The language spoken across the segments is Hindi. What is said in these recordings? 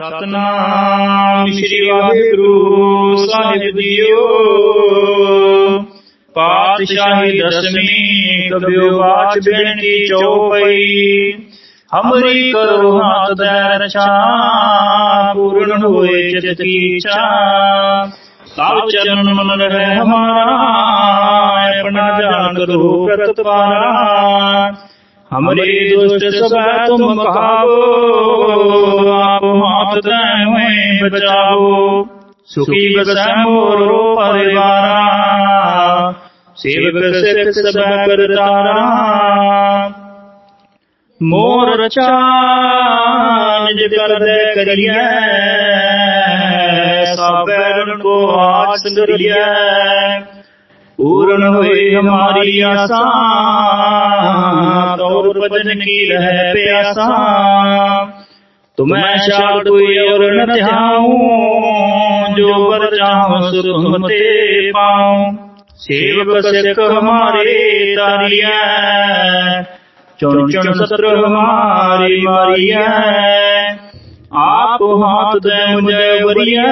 ਸਤਨਾਮ ਸ੍ਰੀ ਵਾਹਿਗੁਰੂ ਸਾਹਿਬ ਜੀਓ ਪਾਤਸ਼ਾਹੀ ਦਸਵੀਂ ਕਬਿਓ ਬਾਚ ਬੇਨਤੀ ਚਉਪਈ ਹਮਰੀ ਕਰੋ ਹਾਥ ਦੇ ਰਛਾ ਪੂਰਨ ਹੋਏ ਚਿਤ ਕੀ ਇੱਛਾ ਸਭ ਚਰਨ ਮਨ ਰਹਿ ਹਮਾਰਾ ਆਪਣਾ ਜਾਨ ਕਰੋ ਪ੍ਰਤਪਾਰਾ हमरे दुष्ट सब तुम कहावो आप हाथ हुए बचाओ। सुखी बसै मोरो परिवारा सेवक सिख सब कर तारा। मोर निज कर दे करिए सबको आज संगरिए पूर्ण हुई हमारी आशा तौर की रह प्यासा तुम्हें शाल कोई और न जो पर चाहूँ सो तुम ते सेवक सिख हमारे तारिया, चुन चुन सत्र हमारी मारिया। आप हाथ दे मुझे बरिया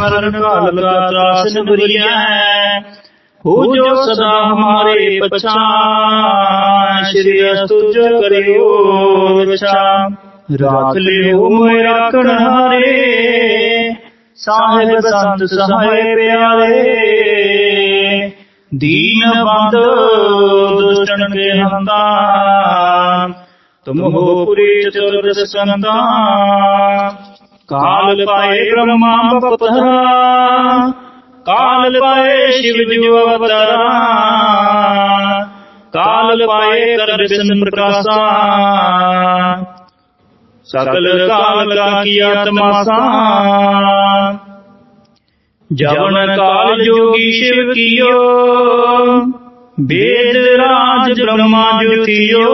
मरण काल का त्रासन बरिया हो जो सदा हमारे पछा श्री अस्तुज करियो रक्षा राख लियो मोय राखण हारे। साहेब संत सहाय प्यारे। दीन बंद दुष्टन के हंता तुम हो पुरी चतुर्दश संता काल पाए ब्रह्मा बपतरा काल पाए शिव जो अवतारा। काल पाए कर प्रकाशा। सकल काल का किया तमाशा। जवन काल जोगी शिव कियो, वेद राज ब्रह्मा ज्योतियो।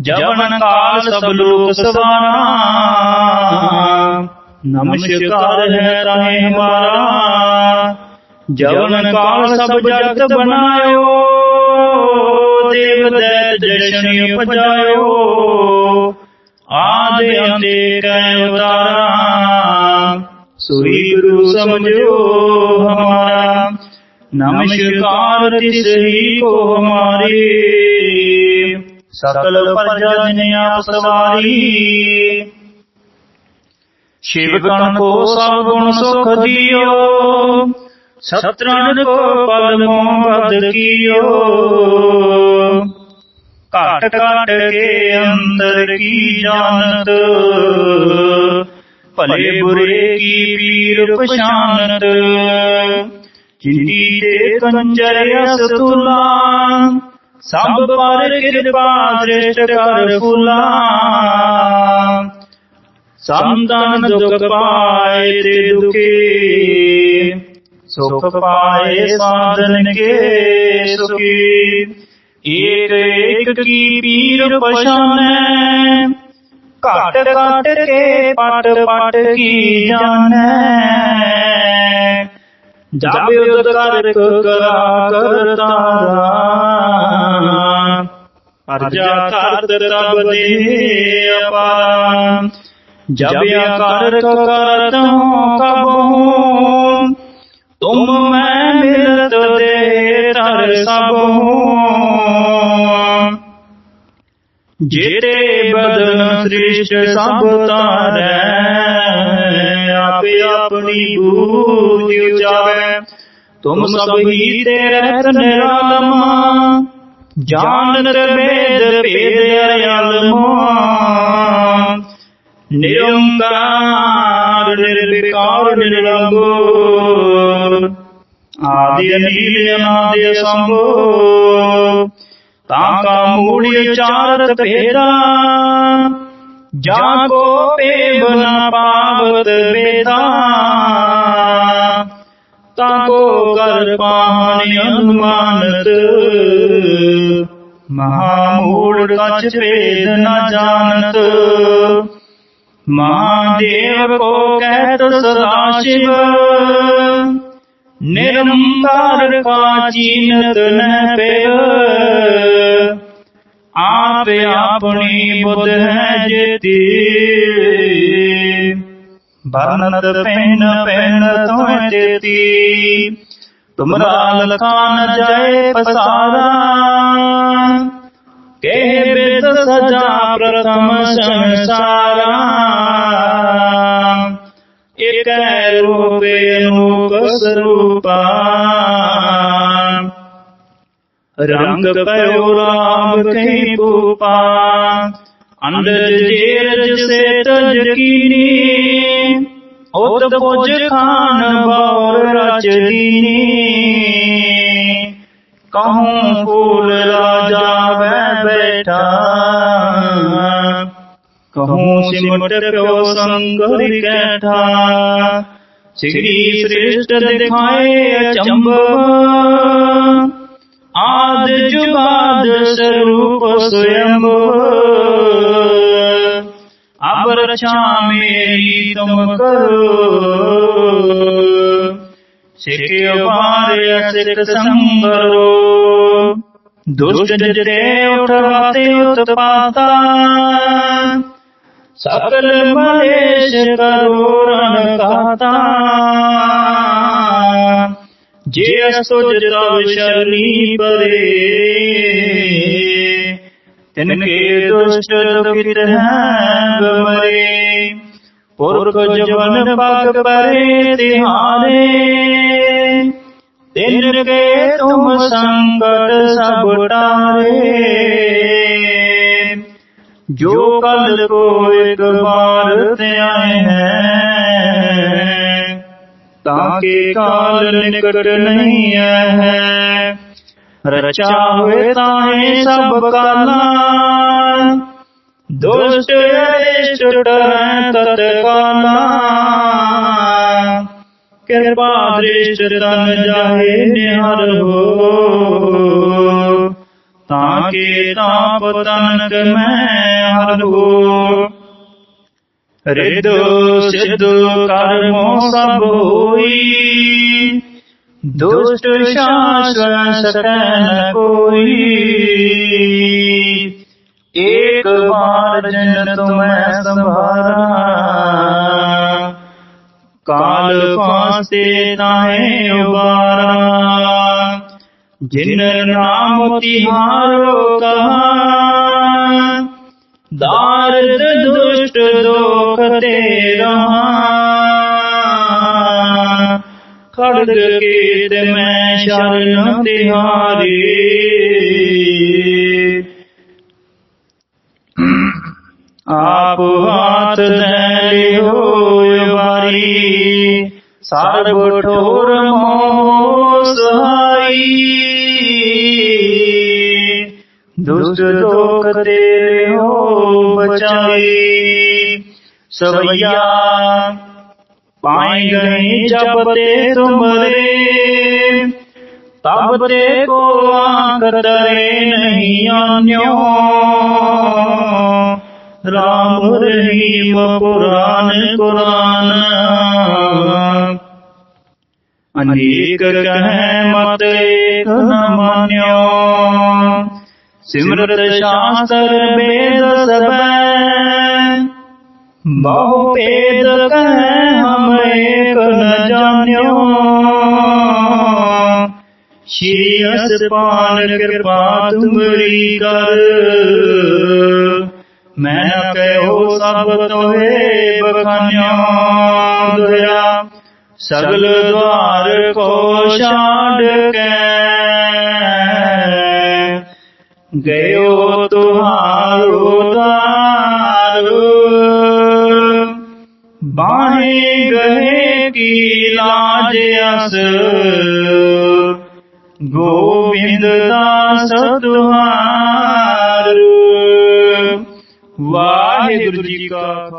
जवन काल सब लोक सवारा नमस्कार है राहे हमारा। जवन काल सब जगत बनायो। देव जशन उपजायो। आदि अंते कै अवतारा सुरी गुरु समझो हमारा। नमस्कार तिस ही को हमारी। सकल प्रजा जिन्या सवारी। शिव गण को सब गुण सुख दियो। सत्रन को पल मोहद कियो। काट काट के अंदर की जानत। भले बुरे की पीर पशानत चिंती ते कंजर यस तुला। सब पर कृपा दृष्ट कर फूला। संतान दुख पाए ते दुखे। सुख पाए साधन के सुखी। एक एक की पीर पशान काट काट के पट पट की जान। जब युद्ध कर करा कर अर्जा कर दे अपारा। जब कर करत हूँ कब हूँ तुम मैं मिलत दे तर सब हूँ जेते बदन सृष्ट सब तारै आप अपनी बूझ उचावे तुम सब ही तेरे निरालमा जानत भेद भेद अयालमा निरंकार निर्विकार निर्लंबो आदि अनिल अनादि संभो ताका मूल्य चारत भेदा जाको पेव न पावत वेदा ताको कर पानी अनुमानत महामूल कछ भेद न जानत महादेव को कहत सदा शिव। निरंकार का चीनत न पे आप अपनी बुध है जेती। भरनत पहन पहन तुम देती तुमरा लखान जय पसारा। के बिद सजा प्रथम संसारा एक रूपे अनूप स्वरूपा रंग कयो राम कहीं पूपा। अंडज जेरज से तज कीनी। उत पुज खान बौर रच दीनी कहूँ फूल राजा वह बैठा। कहूँ सिमट प्यो संग कैठा श्री श्रेष्ठ दिखाए चंब आद जुगाद स्वरूप स्वयं अब रक्षा मेरी तुम करो। सिख बार सिख संगरो दुष्ट जते उठवाते सकल महेश करो रण कहता जे सुज तब शरणी परे। तिनके दुष्ट दुखित हैं मरे पुरख जवन पग परे तिहारे तिनके तुम संकट सब टारे जो कल को एक बार आए हैं, ताके काल निकट नहीं है। रचा हुए ताहे सब काला दुष्ट कृपा दृष्ट तन जाहे निहर हो। ताके ताप तनक मैं हर हो। हृदो सिद्ध कर्मो सब होई। दुष्ट शाश्वत कोई। बार जन तुम्हें संभारा काल फांसे ताहे उबारा जिन नाम तिहारो कहा दारद दुष्ट दोख तेरा खड़ग कीत मैं शरण तिहारी आप हाथ दे हो बारी। सर्व ठोर मोह दुष्ट दोख तेरे हो बचाई सवैया पाई गई जब ते तुमरे तब ते को आँख नहीं अन्यो राम रहीम पुराण कुरान। अनेक कहे मत एक न मान्यो। सिमरत शास्त्र वेद सब बहु पेद हम एक न जान्यो। श्री पान कृपा तुमरी कर। मैं कहो सब तोहे बखान्यो सगल द्वार को छाड़ के। गयो तुहारो द्वार बाहे गहे की लाज अस। गोविंद दास तुहार